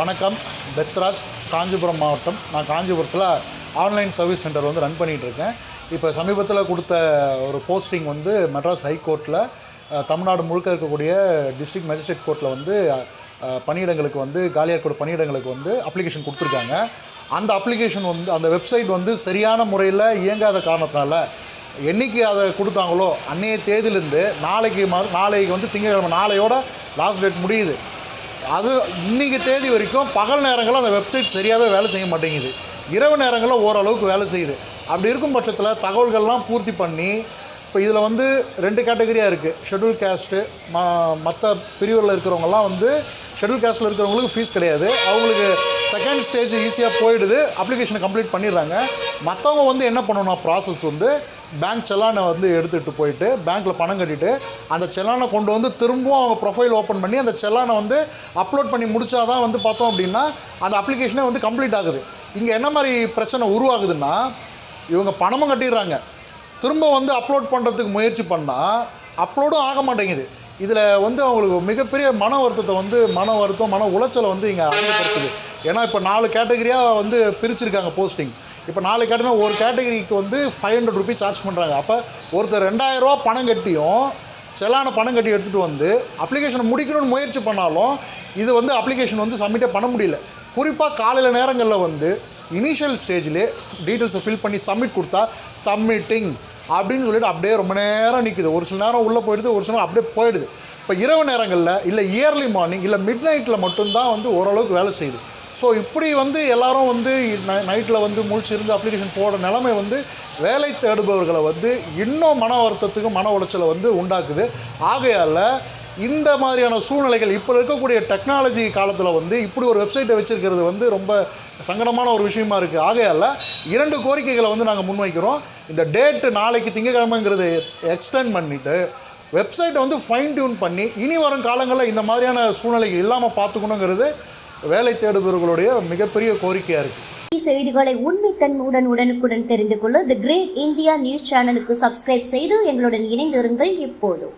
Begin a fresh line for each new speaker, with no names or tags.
வணக்கம். பெத்ராஜ் காஞ்சிபுரம் மாவட்டம். நான் காஞ்சிபுரத்தில் ஆன்லைன் சர்வீஸ் சென்டர் வந்து ரன் பண்ணிகிட்ருக்கேன். இப்போ சமீபத்தில் கொடுத்த ஒரு போஸ்டிங் வந்து மெட்ராஸ் ஹைகோர்ட்டில் தமிழ்நாடு முழுக்க இருக்கக்கூடிய டிஸ்ட்ரிக்ட் மேஜிஸ்ட்ரேட் கோர்ட்டில் வந்து பணியிடங்களுக்கு வந்து காலியாக இருக்கிற பணியிடங்களுக்கு வந்து அப்ளிகேஷன் கொடுத்துருக்காங்க. அந்த அப்ளிகேஷன் வந்து அந்த வெப்சைட் வந்து சரியான முறையில் இயங்காத காரணத்தினால என்னைக்கு அதை கொடுத்தாங்களோ அன்னைய தேதியிலேருந்து நாளைக்கு மறு நாளைக்கு வந்து திங்கட்கிழமை நாளையோட லாஸ்ட் டேட் முடியுது. அது இன்னைக்கு தேதி வரைக்கும் பகல் நேரங்களில் அந்த வெப்சைட் சரியாகவே வேலை செய்ய மாட்டேங்குது. இரவு நேரங்களில் ஓரளவுக்கு வேலை செய்யுது. அப்படி இருக்கும் பட்சத்தில் தகவல்கள்லாம் பூர்த்தி பண்ணி இப்போ இதில் வந்து ரெண்டு கேட்டகரியாக இருக்குது ஷெட்யூல் கேஸ்ட்டு ம மற்ற பிரிவுகளில் இருக்கிறவங்கலாம் வந்து ஷெட்யூல் கேஸ்ட்டில் இருக்கிறவங்களுக்கு ஃபீஸ் கிடையாது. அவங்களுக்கு செகண்ட் ஸ்டேஜ் ஈஸியாக போயிடுது. அப்ளிகேஷனை கம்ப்ளீட் பண்ணிடுறாங்க. மற்றவங்க வந்து என்ன பண்ணணும் ப்ராசஸ் வந்து பேங்க் செலானை வந்து எடுத்துகிட்டு போயிட்டு பேங்க்கில் பணம் கட்டிட்டு அந்த செலானை கொண்டு வந்து திரும்பவும் அவங்க ப்ரொஃபைல் ஓப்பன் பண்ணி அந்த செலானை வந்து அப்லோட் பண்ணி முடித்தா தான் வந்து பார்த்தோம் அப்படின்னா அந்த அப்ளிகேஷனே வந்து கம்ப்ளீட் ஆகுது. இங்கே என்ன மாதிரி பிரச்சனை உருவாகுதுன்னா இவங்க பணமும் கட்டிடுறாங்க. திரும்ப வந்து அப்லோட் பண்ணுறதுக்கு முயற்சி பண்ணால் அப்லோடும் ஆக மாட்டேங்குது. இதில் வந்து அவங்களுக்கு மிகப்பெரிய மன வருத்தத்தை வந்து மன வருத்தம் மன உளைச்சலை வந்து இங்கே அதிகப்படுத்துது. ஏன்னா இப்போ நாலு கேட்டகரியாக வந்து பிரிச்சுருக்காங்க போஸ்டிங் இப்போ நாலு கேட்டகரி ஒரு கேட்டகரிக்கு வந்து ஃபைவ் ஹண்ட்ரட் ருபீஸ் சார்ஜ் பண்ணுறாங்க அப்போ ஒருத்தர் ரெண்டாயிரரூவா பணம் கட்டியும் செலான பணம் கட்டி எடுத்துகிட்டு வந்து அப்ளிகேஷனை முடிக்கணும்னு முயற்சி பண்ணாலும் இது வந்து அப்ளிகேஷன் வந்து சப்மிட்டே பண்ண முடியல. குறிப்பாக காலையில் நேரங்களில் வந்து இனிஷியல் ஸ்டேஜ்லேயே டீட்டெயில்ஸை ஃபில் பண்ணி சப்மிட் கொடுத்தா சப்மிட்டிங் அப்படின்னு சொல்லிட்டு அப்படியே ரொம்ப நேரம் நிற்குது ஒரு சில நேரம் உள்ளே போயிடுது ஒரு சில நேரம் அப்படியே போயிடுது. இப்போ இரவு நேரங்களில் இல்லை இயர்லி மார்னிங் இல்லை மிட் நைட்டில் மட்டும்தான் வந்து ஓரளவுக்கு வேலை செய்யுது. ஸோ இப்படி வந்து எல்லாரும் வந்து நைட்டில் வந்து முழிச்சிருந்து அப்ளிகேஷன் போடுற நிலைமை வந்து வேலை தேடுபவர்களை வந்து இன்னும் மன வருத்தத்துக்கு மன உளைச்சலை வந்து உண்டாக்குது. ஆகையால் இந்த மாதிரியான சூழ்நிலைகள் இப்போ இருக்கக்கூடிய டெக்னாலஜி காலத்தில் வந்து இப்படி ஒரு வெப்சைட்டை வச்சுருக்கிறது வந்து ரொம்ப சங்கடமான ஒரு விஷயமா இருக்குது ஆகையால் இரண்டு கோரிக்கைகளை வந்து நாங்கள் முன்வைக்கிறோம். இந்த டேட்டு நாளைக்கு திங்கக்கிழமைங்கிறது எக்ஸ்டெண்ட் பண்ணிவிட்டு வெப்சைட்டை வந்து ஃபைன் டியூன் பண்ணி இனி வரும் காலங்களில் இந்த மாதிரியான சூழ்நிலைகள் இல்லாமல் பார்த்துக்கணுங்கிறது வேலை தேடுபவர்களுடைய மிகப்பெரிய கோரிக்கையாக இருக்குது
செய்திகளை உண்மைத்தன்மையுடன் உடனுக்குடன் தெரிந்து கொள்ள தி கிரேட் இந்தியா நியூஸ் சேனலுக்கு சப்ஸ்கிரைப் செய்து எங்களுடன் இணைந்திருங்கள் எப்போதும்